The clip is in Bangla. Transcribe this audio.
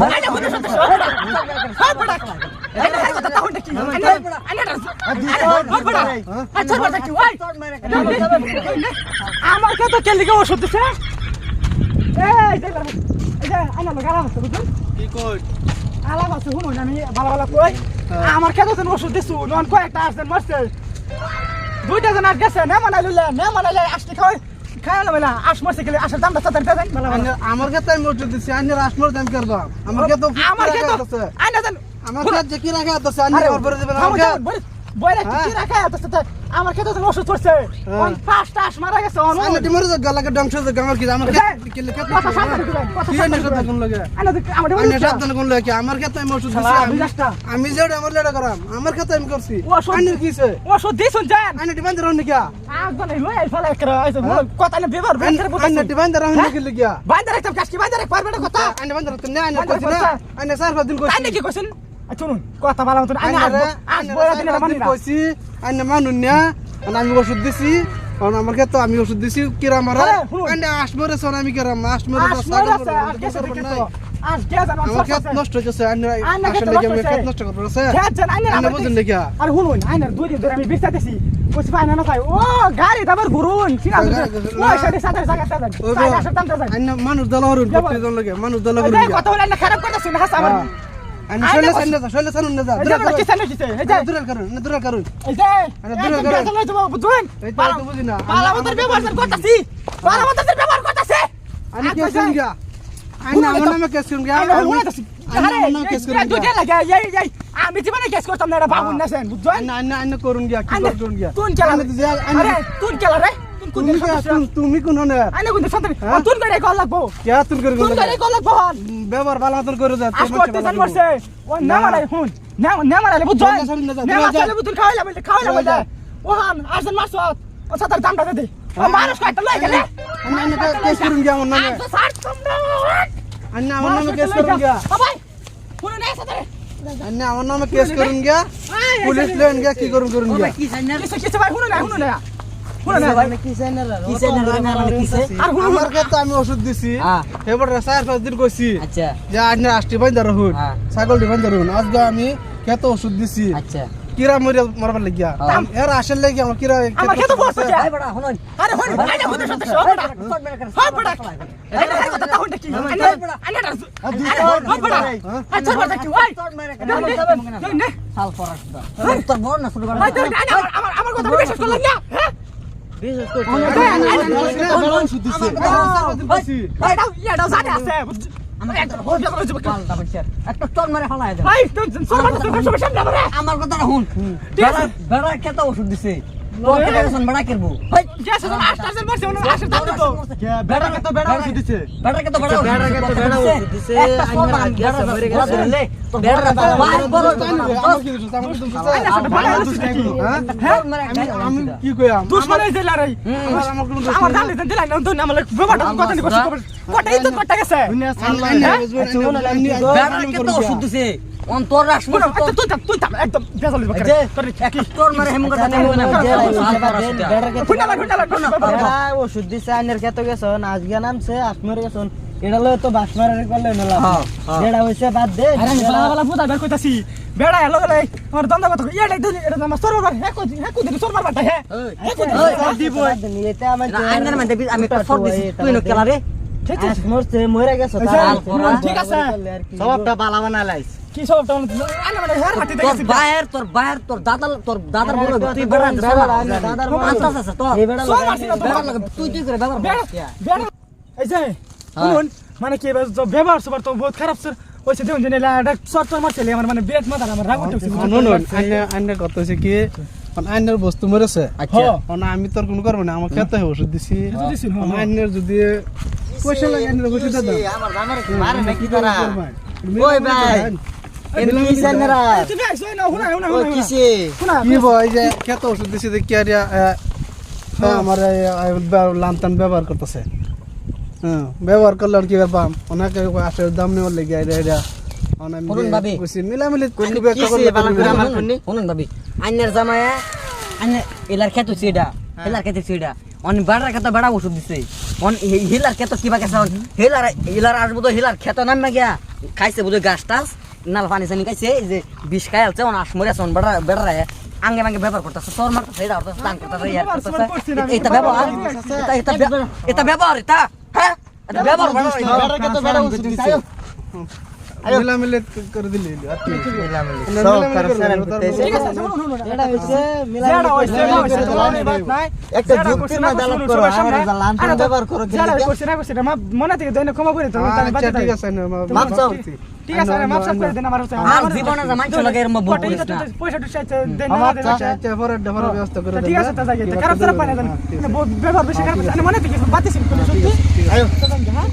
আইনা কথা তাহলে কি আমার ওষুধ দিছে আমার খেতে ওষুধ দিছু নন কয়েকটা আসছেন মারছে। দুইটা জন আর গেছে, না মানাই না মানাইলে আসতে খাওয়াই। খাওয়া না বেলা আস মারছে গেলে আসার দামটা সাথে দেন আমার কাছে আমি ওষুধ দিছি আইনের দাম আমার কাছে আমার খেতে আইনা দেন। আমার কাছে কি রাখা আছে আইনের দিবেন বই- বইরা কি কি রাখা আমার খেতে তুমি ওষুধ করছে ওই পাঁচটা আস মারা গেছে অন আইনের টিমরে যে গলাকে ডংশ যে গামার কি আমার কি লেখা কথা কথা কি সাথে দিবেন। কোন লাগে? দেখ, আমার দেবেন আইনের না। সাথে কোন লাগে? আমার কাছে আমি ওষুধ দিছি আমি- বিলাসটা। আমি যেটা আমার লেটা করাম আমার আমি করছি। কিছে ওষুধ দিছুন জান নাকি? আগ লই আই ফেলে আইছে কথা না হ্যাঁ? নাকি বাইন্দা রাখতাম বাইন্দা রাখ পারবে না কথা? তো না। পাঁচ দিন কইছেন? শুনুন কথা ভালো মতন। মানি না কইছি আইনে মানুন না আমি ওষুধ দিছি কারণ আমার ক্ষেত্রে আমি ওষুধ দিছি কিরা মারা। আইনে আসমরে সন আমি কিরা তো আমার নষ্ট হয়েছে আসলে কি আমি নষ্ট আইনা আর আইনার দুই দিন ধরে আমি কইছি না না খাই। ও গাড়ি দাবার ঘুরুন ওই সাথে সাথে সাথে আইনে মানুষ দল হরুন যাব। লাগে মানুষ দল হরুন কথা বলে না খারাপ কথা শুনে হাসা আমার আমি জীবনে কেস করতাম না না সেন করুন গিয়া কি করুন গিয়া তুন কেলা আরে তুন কেলা রে তুমি কে তুমি তুমি কোন হনে আইনা কোন সন্তান হ্যাঁ? তুন করে কল লাগবো কে তুন করে গেল করে কল লাগবো ব্যবহার ভালো মতন করে যা আজ করতে জান মরছে। ও না মারাই হুন। না না মারাইলে বুঝুন না, সরি না, যা, না যা, যা। মারাইলে বুঝুন খাওয়াইলা বলে খাওয়াইলা বলে ও হান আজন মারছ ও সাতার দামটা দে। ও মানুষ কয়টা লই গেলে। আইনে আইনে কেস করুন গিয়া আমার নামে? সার তোমরা আইনে আমার নামে কেস করুন গিয়া। বাবাই শুনে না সাতারে। আইনে আমার নামে কেস করুন গিয়া। পুলিশ লেন গিয়া কি করুন করুন গিয়া। ভাই শুনে না না না ভাই আর শুনে আমার কাছে আমি ওষুধ দিছি। হ্যাঁ। কইছি আচ্ছা। হ্যাঁ। আমি ওষুধ দিছি। আচ্ছা। কিরা মরে মরবার লাগিয়া। হ্যাঁ। এর আসল লাগি আমার কিরা আমার খেতে বসছে ভাই বড়া শুনুন। আরে আইনা কোন সত্যি সব হ্যাঁ কথা কি হ্যাঁ। আচ্ছা বড় কি ওই। সাল ফরাস তোর বড় না শুরু ভাই আমার আমার কথা বিশ্বাস করলেন না। আমার কথা শুন। বেড়া খেতে ওষুধ দিছে। তোর কেটে গেছেন বেড়া কিনবো ভাই গ্যাস আস্তে আস্তে ওনা আস্তে দাম দিতো বেড়া কে তো বেড়া ওষুধ দিছে বেড়া কে বেড়া বেড়া কে বেড়া ওষুধ দিছে একটা চল মরে গেছে তো বেড়া তো ভাই বড় আমার কি দিছিস আমার কি দিছিস আইনা সাথে ভালো হচ্ছে কি হ্যাঁ আমি আমি কি কইলাম দুশ্মন এই দিলা রে আমার দালি দেন দিলাই না তো আমার বাবাটা কথা নি কষ্ট কটা ইজ্জত করতে গেছে বেড়া কে ওষুধ দিছে অন তোর আচ্ছা তুই তুই একদম বেজাল দিবা তোর একটা চল মারে হেম কথা না ফুটা লাগ ফুটা লাগ ওষুধ দিছে আইনের খেত গেছন আজকে নামছে আসমরে গেছন এটা লয় তো বাস মারারে করলে মেলা যেটা হইছে বাদ দে আরে বালা বালা ফুটা বের কইতাছি। বেড়া এলো গেলে আমার দন্দ কথা ইয়া লাগ দিলি এটা আমার সরবার হে কই হে কই দিলি সরবার বাটা হে হে কই দিব? এটা আমার আইনের মধ্যে আমি একটা ফট দিছি। তুই নো কেলা রে মরছে মরে গেছে ঠিক আছে। সবটা বালা বানা লাইছ। কি সব মানে তোর বায়ের তোর বায়ের তোর দাদার তোর দাদার বড় তুই বেড়া দাদার বড় আন্তাস আছে তোর? এই বেড়া সব মারছি না বেড়া তোমার লাগে। তুই তুই করে বেড়া বেড়া এই যে শুনুন মানে কি ব্যবহার সবার তো বহুত খারাপ স্যার। ওইসে দেখুন জেনে এটা শর্ট টার্ম আমার মানে বেট মাথা আমার রাগ উঠছে শুনুন কত হইছে কি মানে আইনের বস্তু মরেছে। আচ্ছা। মানে আমি তোর কোনো করব না আমার খেতে ওষুধ দিছি। হ্যাঁ, মানে আইনের যদি পয়সা লাগে আইনের ওষুধ দাও। আমার মারে নাকি তারা? ওই ভাই। না হ্যাঁ, ব্যবহার করতেছে। হ্যাঁ ব্যবহার করলে আর কি ব্যাপার অনেকে আসে দাম নেওয়ার লেগে এটা আইনের জামায়া আইনে এলার খেতে এলার অন বেড়ার খেতে বেড়া ওষুধ দিছে। অন হিলার খেতে কিবা অন হিলার হিলার আসব তো হিলার খেত নামে গিয়া খাইছে বুঝে গাছ টাছ। নাল পানি চানি খাইছে এই যে বিষ খাই আছে অন আসমরে আছে বেড়া বেড়া আঙ্গে মাঙ্গে ব্যবহার করতেছে তোর মারতেছে এটা করতেছে দান করতেছে ইয়ার করতেছে। এটা ব্যবহার এটা এটা ব্যবহার এটা হ্যাঁ? এটা ব্যবহার বেড়া বেড়া কি তো করো, মনে থেকে দেন ক্ষমা করে আচ্ছা ঠিক আছে ঠিক আছে মাপ সাপ করে দেন আমার হচ্ছে আর জীবনে যে মানুষ লাগে এরম বক পয়সা টুসা দেন না দেন আচ্ছা পরে ডেভার ব্যবস্থা করে ঠিক আছে তা যাই খারাপ খারাপ পানি দেন হ্যাঁ, ঠিক আছে। ব্যবহার বেশি খারাপ আছে। আমি মনে থেকে বাতিস সত্যি আয়ো হ্যাঁ